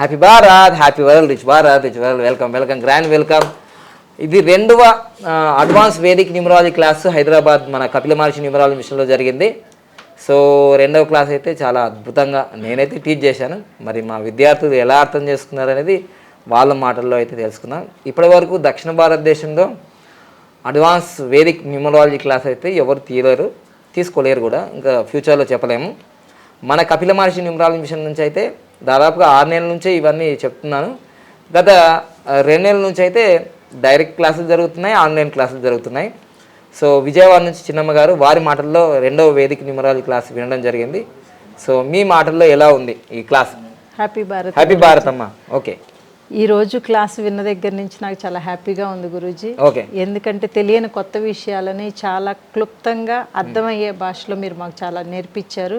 Happy Bharat happy world rich Bharat rich world welcome welcome grand welcome ఇది రెండవ advance Vedic numerology class Hyderabad మన కపిల మహర్షి numerology మిషన్లో జరిగింది. So రెండవ class అయితే చాలా అద్భుతంగా నేనైతే టీచ్ చేశాను. మరి మా విద్యార్థులు ఎలా అర్థం చేసుకున్నారు అనేది వాళ్ళ మాటల్లో అయితే తెలుసుకుందాం. ఇప్పటి వరకు దక్షిణ భారతదేశంలో అడ్వాన్స్ వేదిక్ న్యూమరాలజీ క్లాస్ అయితే ఎవరు తీయలేరు తీసుకోలేరు కూడా. ఇంకా ఫ్యూచర్లో చెప్పలేము. మన కపిల మహర్షి న్యూమరాలజీ మిషన్ నుంచి అయితే దాదాపుగా ఆరు నెలల నుంచే ఇవన్నీ చెప్తున్నాను. గత రెండు నెలల నుంచి అయితే డైరెక్ట్ క్లాసులు జరుగుతున్నాయి ఆన్లైన్ క్లాసులు జరుగుతున్నాయి. సో విజయవాడ నుంచి చిన్నమ్మ గారు వారి మాటల్లో రెండవ వేదిక న్యూమరాలజీ క్లాస్ వినడం జరిగింది. సో మీ మాటల్లో ఎలా ఉంది ఈ class? Happy Bharat. Happy Bharat అమ్మ. ఓకే. ఈ రోజు క్లాస్ విన్న దగ్గర నుంచి నాకు చాలా హ్యాపీగా ఉంది గురూజీ. ఎందుకంటే తెలియని కొత్త విషయాలని చాలా క్లుప్తంగా అర్థమయ్యే భాషలో మీరు మాకు చాలా నేర్పించారు.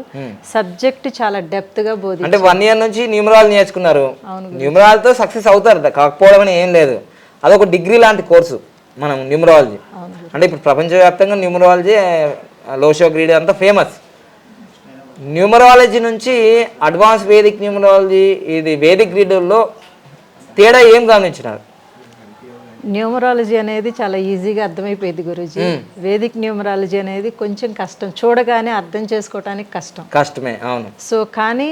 సబ్జెక్ట్ చాలా డెప్త్గా బోధి అంటే వన్ ఇయర్ నుంచి న్యూమరాల్ నేర్చుకున్నారు. న్యూమరాల్తో సక్సెస్ అవుతారు. కాకపోవడం అని ఏం లేదు. అదొక డిగ్రీ లాంటి కోర్సు మనం న్యూమరాలజీ అంటే ఇప్పుడు ప్రపంచవ్యాప్తంగా న్యూమరాలజీ లోషో గ్రీడ్ అంతా ఫేమస్ న్యూమరాలజీ నుంచి అడ్వాన్స్ వేదిక్ న్యూమరాలజీ ఇది వేదిక్ గ్రీడ్లో తేడా ఏం గమనించినారు? న్యూమరాలజీ అనేది చాలా ఈజీగా అర్థమైపోయింది గురూజీ. వేదిక్ న్యూమరాలజీ అనేది కొంచెం కష్టం. చూడగానే అర్థం చేసుకోవటానికి కష్టం. కష్టమే అవును. సో కానీ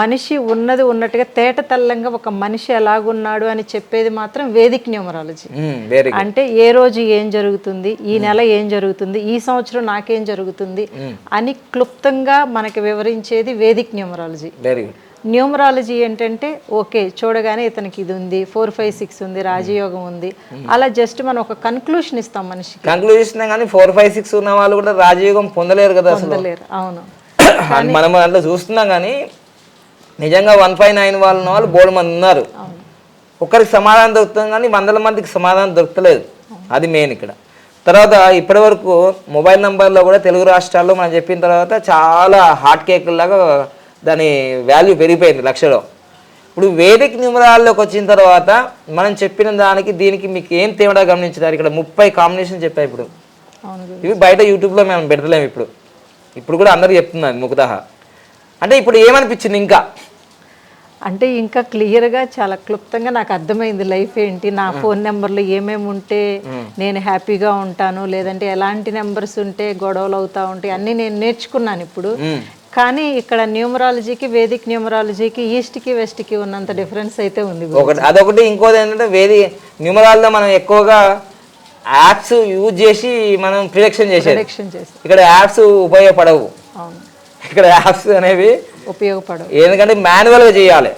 మనిషి ఉన్నది ఉన్నట్టుగా తేట తెల్లంగా ఒక మనిషి ఎలాగున్నాడు అని చెప్పేది మాత్రం వేదిక్ న్యూమరాలజీ. అంటే ఏ రోజు ఏం జరుగుతుంది ఈ నెల ఏం జరుగుతుంది ఈ సంవత్సరం నాకేం జరుగుతుంది అని క్లుప్తంగా మనకి వివరించేది Vedic numerology. Very good numerology ఏంటంటే ఓకే చూడగానే ఇతనికి ఇది ఉంది ఫోర్ ఫైవ్ సిక్స్ ఉంది రాజయోగం ఉంది. అలా జస్ట్ మనం ఒక కన్క్లూషన్ ఇస్తాం మనిషికి. కంక్లూడ్ ఇస్తున్నాం కానీ ఫోర్ ఫైవ్ సిక్స్ ఉన్న వాళ్ళు కూడా రాజయోగం పొందలేరు కదా అసలు. పొందలేరు అవును. మనం దాంట్లో చూస్తున్నాం కానీ నిజంగా వన్ ఫైవ్ నైన్ వాళ్ళు ఉన్న వాళ్ళు బోర్డు మంది ఉన్నారు. ఒక్కరికి సమాధానం దొరుకుతుంది కానీ వందల మందికి సమాధానం దొరకలేదు. అది మెయిన్ ఇక్కడ. తర్వాత ఇప్పటి వరకు మొబైల్ నంబర్లో కూడా తెలుగు రాష్ట్రాల్లో మనం చెప్పిన తర్వాత చాలా హాట్ కేక్ లాగా దాని వాల్యూ పెరిగిపోయింది లక్షలో. ఇప్పుడు వేదిక న్యూమరాల్లోకి వచ్చిన తర్వాత మనం చెప్పిన దానికి దీనికి మీకు ఏం తేడా గమనించారు ఇక్కడ ముప్పై కాంబినేషన్ చెప్పా ఇప్పుడు. ఇవి బయట యూట్యూబ్లో మేము పెడతలేము ఇప్పుడు. ఇప్పుడు కూడా అందరు చెప్తున్నారు ముఖతహ అంటే ఇప్పుడు ఏమనిపించింది ఇంకా? అంటే ఇంకా క్లియర్గా చాలా క్లుప్తంగా నాకు అర్థమైంది లైఫ్ ఏంటి నా ఫోన్ నెంబర్లో ఏమేమి ఉంటే నేను హ్యాపీగా ఉంటాను లేదంటే ఎలాంటి నెంబర్స్ ఉంటే గొడవలు అవుతా ఉంటాయి అన్నీ నేను నేర్చుకున్నాను ఇప్పుడు. కానీ ఇక్కడ న్యూమరాలజీకి వేదిక్ న్యూమరాలజీకి ఈస్ట్కి వెస్ట్కి ఉన్నంత డిఫరెన్స్ అయితే ఉంది. ఒకటి అదొకటి ఇంకోటి ఏంటంటే వేది న్యూమరాల్లో మనం ఎక్కువగా యాప్స్ యూజ్ చేసి మనం ప్రిడిక్షన్ చేసేది. ప్రొడక్షన్ చేసి ఇక్కడ యాప్స్ ఉపయోగపడవు. అవును. ఇక్కడ యాప్స్ అనేవి ఉపయోగపడవు. ఎందుకంటే మాన్యువల్గా చేయాలి.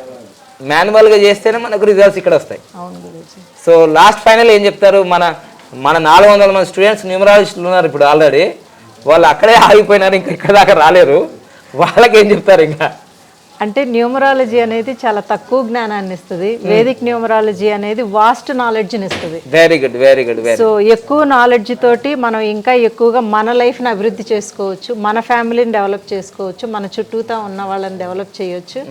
మాన్యువల్గా చేస్తేనే మనకు రిజల్ట్స్ ఇక్కడ వస్తాయి. అవును సో లాస్ట్ ఫైనల్ ఏం చెప్తారు? మన మన నాలుగు వందల మంది స్టూడెంట్స్ న్యూమరాలజిస్టులు ఉన్నారు ఇప్పుడు ఆల్రెడీ. వాళ్ళు అక్కడే ఆగిపోయినారు ఇంకా ఇక్కడ దాకా రాలేరు. వాళ్ళకి ఏం చెప్తారు ఇంకా? అంటే న్యూమరాలజీ అనేది చాలా తక్కువ జ్ఞానాన్ని ఇస్తుంది. వేదిక్ న్యూమరాలజీ అనేది వాస్ట్ నాలెడ్జ్ని ఇస్తుంది. Very good very good so ఎక్కువ నాలెడ్జ్ తోటి మనం ఇంకా ఎక్కువగా మన లైఫ్ని అభివృద్ధి చేసుకోవచ్చు మన ఫ్యామిలీని డెవలప్ చేసుకోవచ్చు మన చుట్టూతా ఉన్న వాళ్ళని డెవలప్ చేయొచ్చు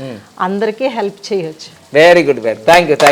అందరికీ హెల్ప్ చేయొచ్చు. Very good very thank you thank